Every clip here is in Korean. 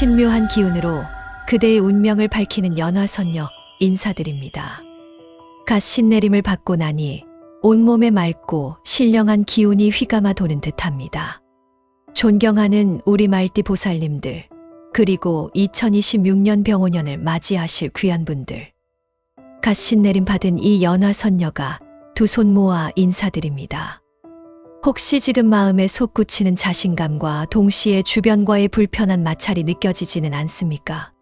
신묘한 기운으로 그대의 운명을 밝히는 연화선녀 인사드립니다. 갓 신내림을 받고 나니 온몸에 맑고 신령한 기운이 휘감아 도는 듯합니다. 존경하는 우리 말띠 보살님들, 그리고 2026년 병오년을 맞이하실 귀한 분들. 갓 신내림 받은 이 연화선녀가 두 손 모아 인사드립니다. 혹시 지금 마음에 솟구치는 자신감과 동시에 주변과의 불편한 마찰이 느껴지지는 않습니까?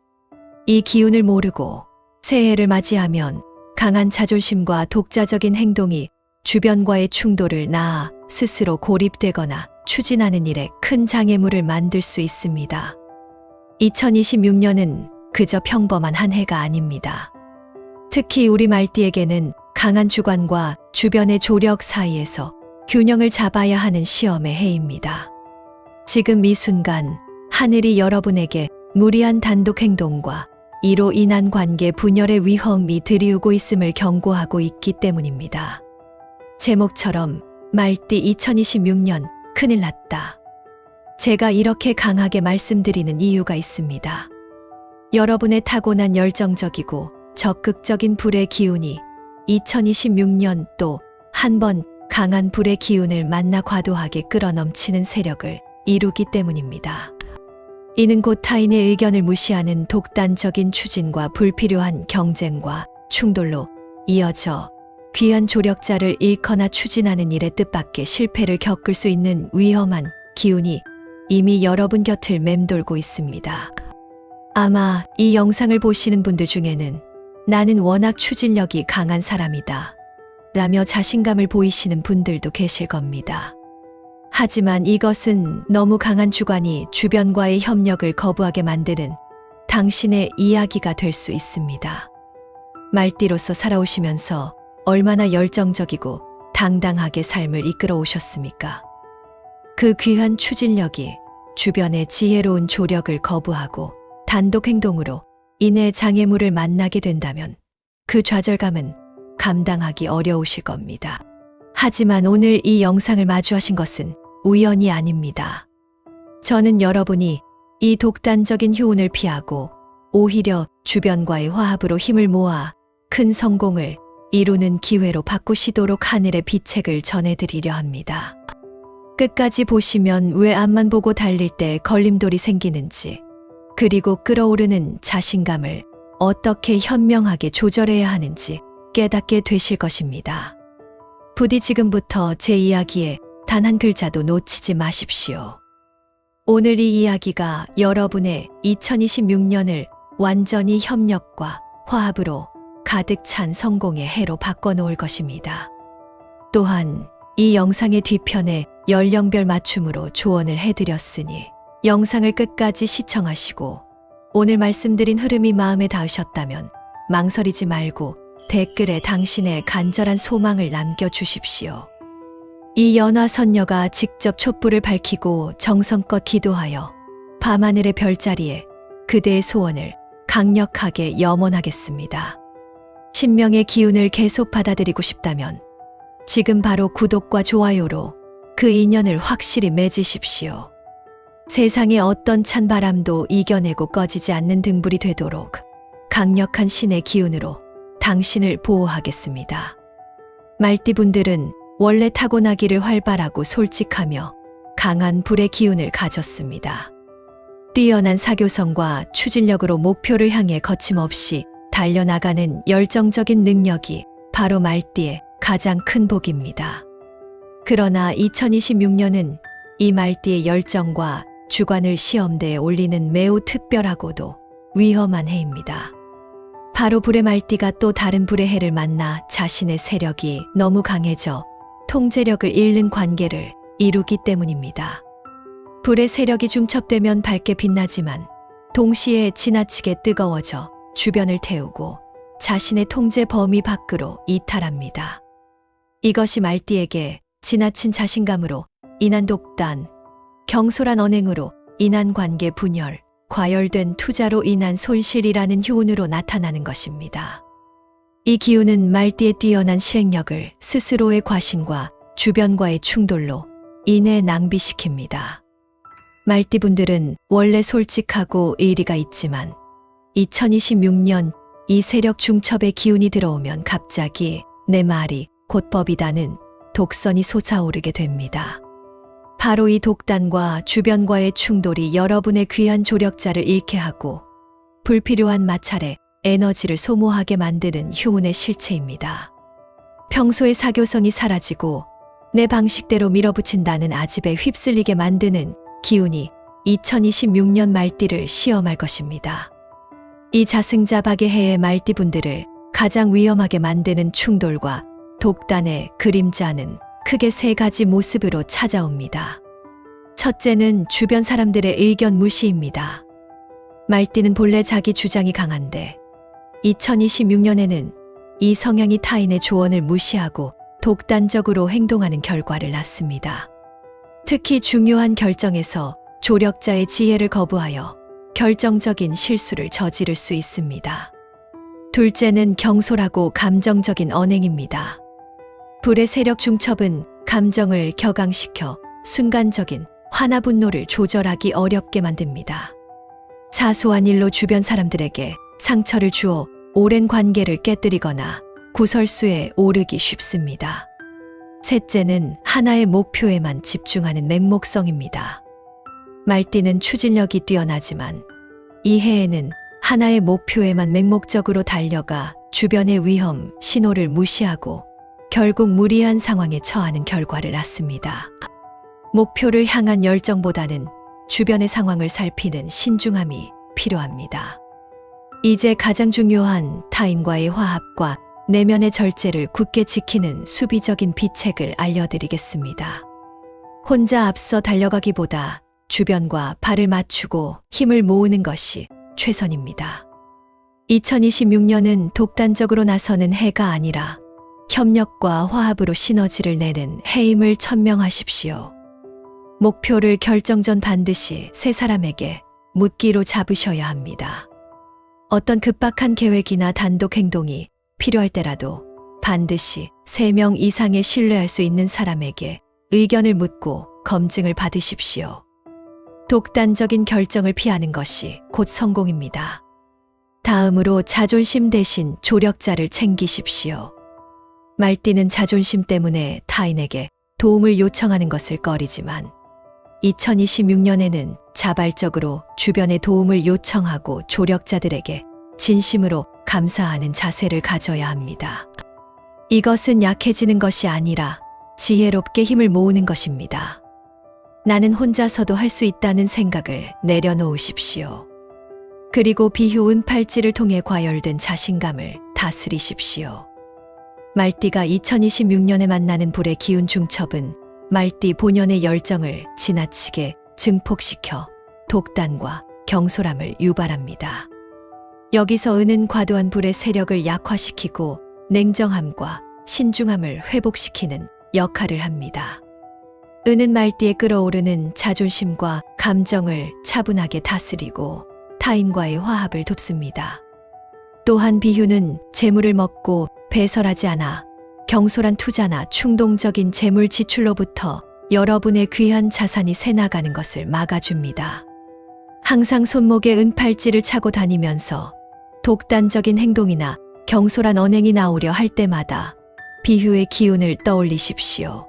이 기운을 모르고 새해를 맞이하면 강한 자존심과 독자적인 행동이 주변과의 충돌을 낳아 스스로 고립되거나 추진하는 일에 큰 장애물을 만들 수 있습니다. 2026년은 그저 평범한 한 해가 아닙니다. 특히 우리 말띠에게는 강한 주관과 주변의 조력 사이에서 균형을 잡아야 하는 시험의 해입니다. 지금 이 순간 하늘이 여러분에게 무리한 단독 행동과 이로 인한 관계 분열의 위험이 들이우고 있음을 경고하고 있기 때문입니다. 제목처럼 말띠 2026년 큰일 났다. 제가 이렇게 강하게 말씀드리는 이유가 있습니다. 여러분의 타고난 열정적이고 적극적인 불의 기운이 2026년 또 한 번 강한 불의 기운을 만나 과도하게 끌어넘치는 세력을 이루기 때문입니다. 이는 곧 타인의 의견을 무시하는 독단적인 추진과 불필요한 경쟁과 충돌로 이어져 귀한 조력자를 잃거나 추진하는 일의 뜻밖의 실패를 겪을 수 있는 위험한 기운이 이미 여러분 곁을 맴돌고 있습니다. 아마 이 영상을 보시는 분들 중에는 나는 워낙 추진력이 강한 사람이다. 라며 자신감을 보이시는 분들도 계실 겁니다. 하지만 이것은 너무 강한 주관이 주변과의 협력을 거부하게 만드는 당신의 이야기가 될 수 있습니다. 말띠로서 살아오시면서 얼마나 열정적이고 당당하게 삶을 이끌어 오셨습니까? 그 귀한 추진력이 주변의 지혜로운 조력을 거부하고 단독 행동으로 인해 장애물을 만나게 된다면 그 좌절감은 감당하기 어려우실 겁니다. 하지만 오늘 이 영상을 마주하신 것은 우연이 아닙니다. 저는 여러분이 이 독단적인 효운을 피하고 오히려 주변과의 화합으로 힘을 모아 큰 성공을 이루는 기회로 바꾸시도록 하늘의 비책을 전해드리려 합니다. 끝까지 보시면 왜 앞만 보고 달릴 때 걸림돌이 생기는지, 그리고 끌어오르는 자신감을 어떻게 현명하게 조절해야 하는지 깨닫게 되실 것입니다. 부디 지금부터 제 이야기에 단 한 글자도 놓치지 마십시오. 오늘 이 이야기가 여러분의 2026년을 완전히 협력과 화합으로 가득 찬 성공의 해로 바꿔놓을 것입니다. 또한 이 영상의 뒤편에 연령별 맞춤으로 조언을 해드렸으니 영상을 끝까지 시청하시고 오늘 말씀드린 흐름이 마음에 닿으셨다면 망설이지 말고 댓글에 당신의 간절한 소망을 남겨주십시오. 이 연화 선녀가 직접 촛불을 밝히고 정성껏 기도하여 밤하늘의 별자리에 그대의 소원을 강력하게 염원하겠습니다. 신명의 기운을 계속 받아들이고 싶다면 지금 바로 구독과 좋아요로 그 인연을 확실히 맺으십시오. 세상의 어떤 찬바람도 이겨내고 꺼지지 않는 등불이 되도록 강력한 신의 기운으로 당신을 보호하겠습니다. 말띠분들은 원래 타고나기를 활발하고 솔직하며 강한 불의 기운을 가졌습니다. 뛰어난 사교성과 추진력으로 목표를 향해 거침없이 달려나가는 열정적인 능력이 바로 말띠의 가장 큰 복입니다. 그러나 2026년은 이 말띠의 열정과 주관을 시험대에 올리는 매우 특별하고도 위험한 해입니다. 바로 불의 말띠가 또 다른 불의 해를 만나 자신의 세력이 너무 강해져 통제력을 잃는 관계를 이루기 때문입니다. 불의 세력이 중첩되면 밝게 빛나지만 동시에 지나치게 뜨거워져 주변을 태우고 자신의 통제 범위 밖으로 이탈합니다. 이것이 말띠에게 지나친 자신감으로 인한 독단, 경솔한 언행으로 인한 관계 분열, 과열된 투자로 인한 손실이라는 효운으로 나타나는 것입니다. 이 기운은 말띠의 뛰어난 실행력을 스스로의 과신과 주변과의 충돌로 인해 낭비시킵니다. 말띠분들은 원래 솔직하고 의리가 있지만 2026년 이 세력 중첩의 기운이 들어오면 갑자기 내 말이 곧 법이다는 독선이 솟아오르게 됩니다. 바로 이 독단과 주변과의 충돌이 여러분의 귀한 조력자를 잃게 하고 불필요한 마찰에 에너지를 소모하게 만드는 흉운의 실체입니다. 평소의 사교성이 사라지고 내 방식대로 밀어붙인다는 아집에 휩쓸리게 만드는 기운이 2026년 말띠를 시험할 것입니다. 이 자승자박의 해의 말띠분들을 가장 위험하게 만드는 충돌과 독단의 그림자는 크게 세 가지 모습으로 찾아옵니다. 첫째는 주변 사람들의 의견 무시입니다. 말띠는 본래 자기 주장이 강한데 2026년에는 이 성향이 타인의 조언을 무시하고 독단적으로 행동하는 결과를 낳습니다. 특히 중요한 결정에서 조력자의 지혜를 거부하여 결정적인 실수를 저지를 수 있습니다. 둘째는 경솔하고 감정적인 언행입니다. 불의 세력 중첩은 감정을 격앙시켜 순간적인 화나 분노를 조절하기 어렵게 만듭니다. 사소한 일로 주변 사람들에게 상처를 주어 오랜 관계를 깨뜨리거나 구설수에 오르기 쉽습니다. 셋째는 하나의 목표에만 집중하는 맹목성입니다. 말띠는 추진력이 뛰어나지만 이 해에는 하나의 목표에만 맹목적으로 달려가 주변의 위험, 신호를 무시하고 결국 무리한 상황에 처하는 결과를 낳습니다. 목표를 향한 열정보다는 주변의 상황을 살피는 신중함이 필요합니다. 이제 가장 중요한 타인과의 화합과 내면의 절제를 굳게 지키는 수비적인 비책을 알려드리겠습니다. 혼자 앞서 달려가기보다 주변과 발을 맞추고 힘을 모으는 것이 최선입니다. 2026년은 독단적으로 나서는 해가 아니라 협력과 화합으로 시너지를 내는 해임을 천명하십시오. 목표를 결정 전 반드시 세 사람에게 묻기로 잡으셔야 합니다. 어떤 급박한 계획이나 단독 행동이 필요할 때라도 반드시 세 명 이상의 신뢰할 수 있는 사람에게 의견을 묻고 검증을 받으십시오. 독단적인 결정을 피하는 것이 곧 성공입니다. 다음으로 자존심 대신 조력자를 챙기십시오. 말띠는 자존심 때문에 타인에게 도움을 요청하는 것을 꺼리지만 2026년에는 자발적으로 주변의 도움을 요청하고 조력자들에게 진심으로 감사하는 자세를 가져야 합니다. 이것은 약해지는 것이 아니라 지혜롭게 힘을 모으는 것입니다. 나는 혼자서도 할 수 있다는 생각을 내려놓으십시오. 그리고 비휴운 팔찌를 통해 과열된 자신감을 다스리십시오. 말띠가 2026년에 만나는 불의 기운 중첩은 말띠 본연의 열정을 지나치게 증폭시켜 독단과 경솔함을 유발합니다. 여기서 은은 과도한 불의 세력을 약화시키고 냉정함과 신중함을 회복시키는 역할을 합니다. 은은 말띠에 끌어오르는 자존심과 감정을 차분하게 다스리고 타인과의 화합을 돕습니다. 또한 비휴는 재물을 먹고 배설하지 않아 경솔한 투자나 충동적인 재물 지출로부터 여러분의 귀한 자산이 새나가는 것을 막아줍니다. 항상 손목에 은팔찌를 차고 다니면서 독단적인 행동이나 경솔한 언행이 나오려 할 때마다 비휴의 기운을 떠올리십시오.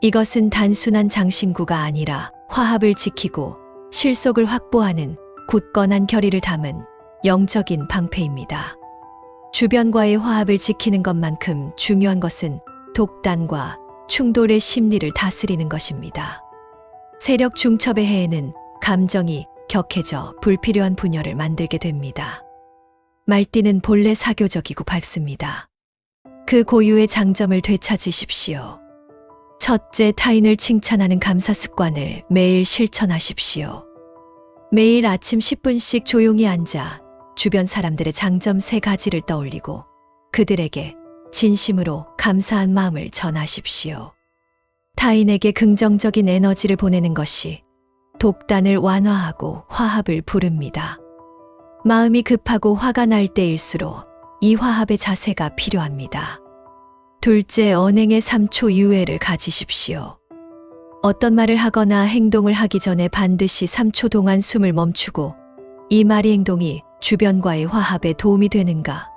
이것은 단순한 장신구가 아니라 화합을 지키고 실속을 확보하는 굳건한 결의를 담은 영적인 방패입니다. 주변과의 화합을 지키는 것만큼 중요한 것은 독단과 충돌의 심리를 다스리는 것입니다. 세력 중첩의 해에는 감정이 격해져 불필요한 분열을 만들게 됩니다. 말띠는 본래 사교적이고 밝습니다. 그 고유의 장점을 되찾으십시오. 첫째, 타인을 칭찬하는 감사 습관을 매일 실천하십시오. 매일 아침 10분씩 조용히 앉아 주변 사람들의 장점 세 가지를 떠올리고 그들에게 진심으로 감사한 마음을 전하십시오. 타인에게 긍정적인 에너지를 보내는 것이 독단을 완화하고 화합을 부릅니다. 마음이 급하고 화가 날 때일수록 이 화합의 자세가 필요합니다. 둘째, 언행의 3초 유예를 가지십시오. 어떤 말을 하거나 행동을 하기 전에 반드시 3초 동안 숨을 멈추고 이 말이 행동이 주변과의 화합에 도움이 되는가?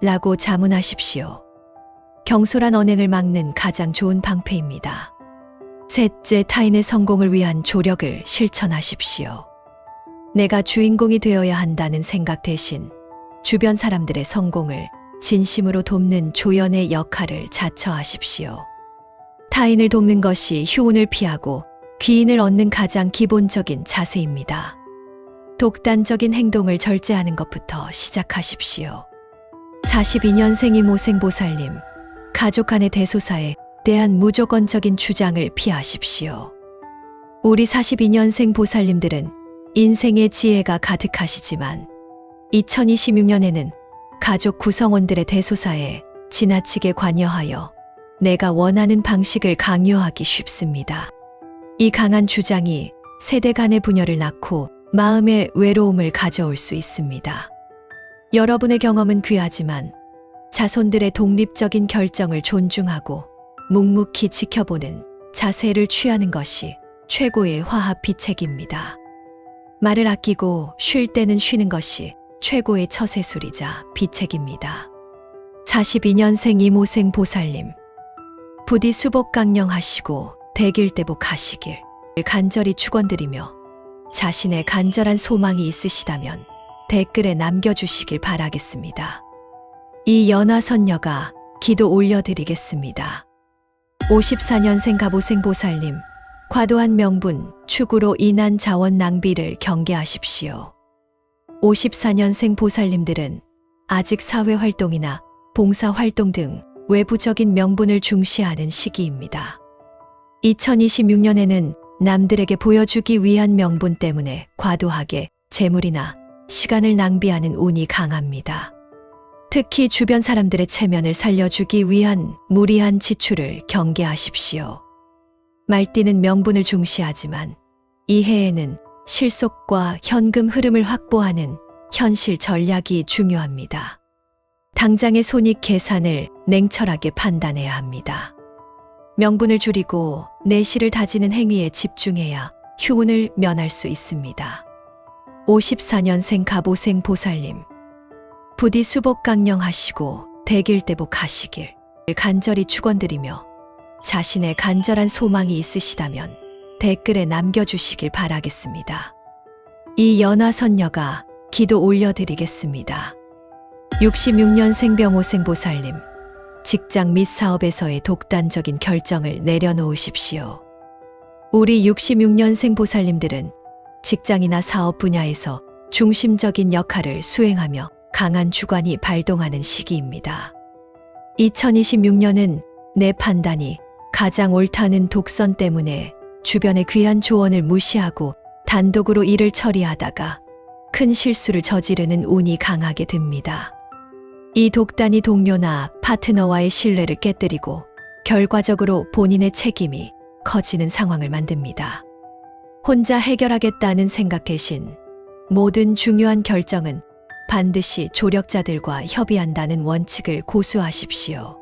라고 자문하십시오. 경솔한 언행을 막는 가장 좋은 방패입니다. 셋째, 타인의 성공을 위한 조력을 실천하십시오. 내가 주인공이 되어야 한다는 생각 대신 주변 사람들의 성공을 진심으로 돕는 조연의 역할을 자처하십시오. 타인을 돕는 것이 휴운을 피하고 귀인을 얻는 가장 기본적인 자세입니다. 독단적인 행동을 절제하는 것부터 시작하십시오. 42년생 이 모생보살님, 가족 간의 대소사에 대한 무조건적인 주장을 피하십시오. 우리 42년생 보살님들은 인생의 지혜가 가득하시지만 2026년에는 가족 구성원들의 대소사에 지나치게 관여하여 내가 원하는 방식을 강요하기 쉽습니다. 이 강한 주장이 세대 간의 분열을 낳고 마음의 외로움을 가져올 수 있습니다. 여러분의 경험은 귀하지만 자손들의 독립적인 결정을 존중하고 묵묵히 지켜보는 자세를 취하는 것이 최고의 화합 비책입니다. 말을 아끼고 쉴 때는 쉬는 것이 최고의 처세술이자 비책입니다. 42년생 이모생 보살님, 부디 수복 강령하시고 대길대복 하시길 간절히 축원드리며 자신의 간절한 소망이 있으시다면 댓글에 남겨주시길 바라겠습니다. 이 연화선녀가 기도 올려드리겠습니다. 54년생 가보생 보살님, 과도한 명분, 축으로 인한 자원 낭비를 경계하십시오. 54년생 보살님들은 아직 사회 활동이나 봉사 활동 등 외부적인 명분을 중시하는 시기입니다. 2026년에는 남들에게 보여주기 위한 명분 때문에 과도하게 재물이나 시간을 낭비하는 운이 강합니다. 특히 주변 사람들의 체면을 살려주기 위한 무리한 지출을 경계하십시오. 말띠는 명분을 중시하지만 이 해에는 실속과 현금 흐름을 확보하는 현실 전략이 중요합니다. 당장의 손익 계산을 냉철하게 판단해야 합니다. 명분을 줄이고 내실을 다지는 행위에 집중해야 휴운을 면할 수 있습니다. 54년생 가보생 보살님, 부디 수복 강령하시고 대길대복 하시길 간절히 축원드리며 자신의 간절한 소망이 있으시다면 댓글에 남겨주시길 바라겠습니다. 이 연화선녀가 기도 올려드리겠습니다. 66년생 병호생 보살님, 직장 및 사업에서의 독단적인 결정을 내려놓으십시오. 우리 66년생 보살님들은 직장이나 사업 분야에서 중심적인 역할을 수행하며 강한 주관이 발동하는 시기입니다. 2026년은 내 판단이 가장 옳다는 독선 때문에 주변의 귀한 조언을 무시하고 단독으로 일을 처리하다가 큰 실수를 저지르는 운이 강하게 듭니다. 이 독단이 동료나 파트너와의 신뢰를 깨뜨리고 결과적으로 본인의 책임이 커지는 상황을 만듭니다. 혼자 해결하겠다는 생각 대신 모든 중요한 결정은 반드시 조력자들과 협의한다는 원칙을 고수하십시오.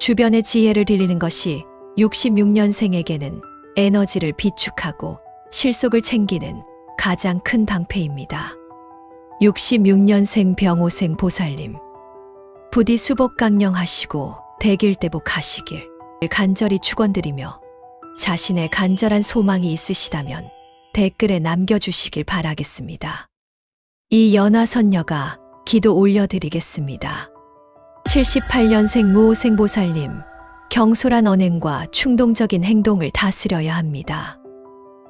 주변의 지혜를 빌리는 것이 66년생에게는 에너지를 비축하고 실속을 챙기는 가장 큰 방패입니다. 66년생 병호생 보살님, 부디 수복 강령하시고 대길대복 하시길 간절히 축원드리며 자신의 간절한 소망이 있으시다면 댓글에 남겨주시길 바라겠습니다. 이 연화선녀가 기도 올려드리겠습니다. 78년생 무호생 보살님, 경솔한 언행과 충동적인 행동을 다스려야 합니다.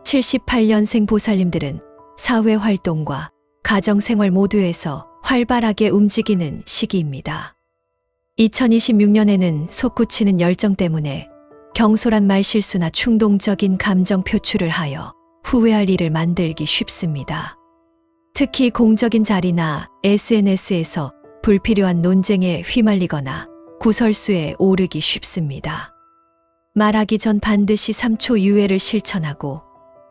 78년생 보살님들은 사회 활동과 가정생활 모두에서 활발하게 움직이는 시기입니다. 2026년에는 솟구치는 열정 때문에 경솔한 말실수나 충동적인 감정 표출을 하여 후회할 일을 만들기 쉽습니다. 특히 공적인 자리나 SNS에서 불필요한 논쟁에 휘말리거나 구설수에 오르기 쉽습니다. 말하기 전 반드시 3초 유예를 실천하고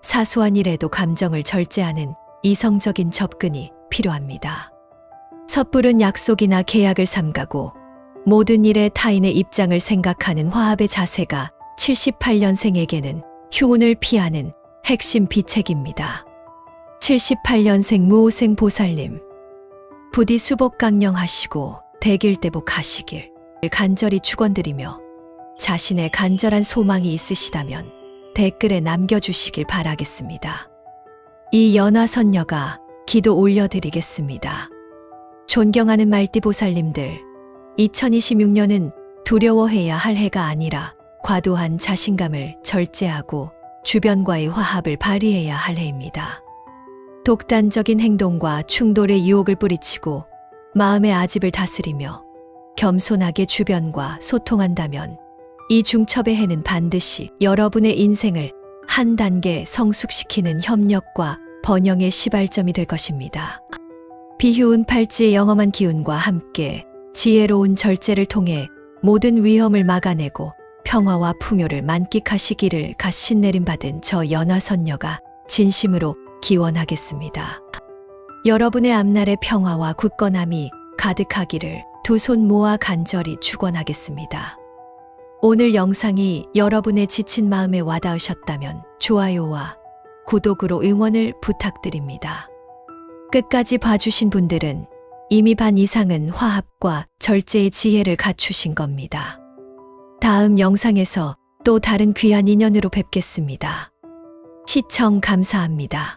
사소한 일에도 감정을 절제하는 이성적인 접근이 필요합니다. 섣부른 약속이나 계약을 삼가고 모든 일에 타인의 입장을 생각하는 화합의 자세가 78년생에게는 휴운을 피하는 핵심 비책입니다. 78년생 무오생 보살님. 부디 수복 강령하시고 대길대복 하시길 간절히 축원드리며 자신의 간절한 소망이 있으시다면 댓글에 남겨주시길 바라겠습니다. 이 연화선녀가 기도 올려드리겠습니다. 존경하는 말띠보살님들, 2026년은 두려워해야 할 해가 아니라 과도한 자신감을 절제하고 주변과의 화합을 발휘해야 할 해입니다. 독단적인 행동과 충돌의 유혹을 뿌리치고 마음의 아집을 다스리며 겸손하게 주변과 소통한다면 이 중첩의 해는 반드시 여러분의 인생을 한 단계 성숙시키는 협력과 번영의 시발점이 될 것입니다. 비휴운 팔찌의 영험한 기운과 함께 지혜로운 절제를 통해 모든 위험을 막아내고 평화와 풍요를 만끽하시기를 갓 신내림 받은 저 연화선녀가 진심으로 기원하겠습니다. 여러분의 앞날의 평화와 굳건함이 가득하기를 두 손 모아 간절히 축원하겠습니다. 오늘 영상이 여러분의 지친 마음에 와닿으셨다면 좋아요와 구독으로 응원을 부탁드립니다. 끝까지 봐주신 분들은 이미 반 이상은 화합과 절제의 지혜를 갖추신 겁니다. 다음 영상에서 또 다른 귀한 인연으로 뵙겠습니다. 시청 감사합니다.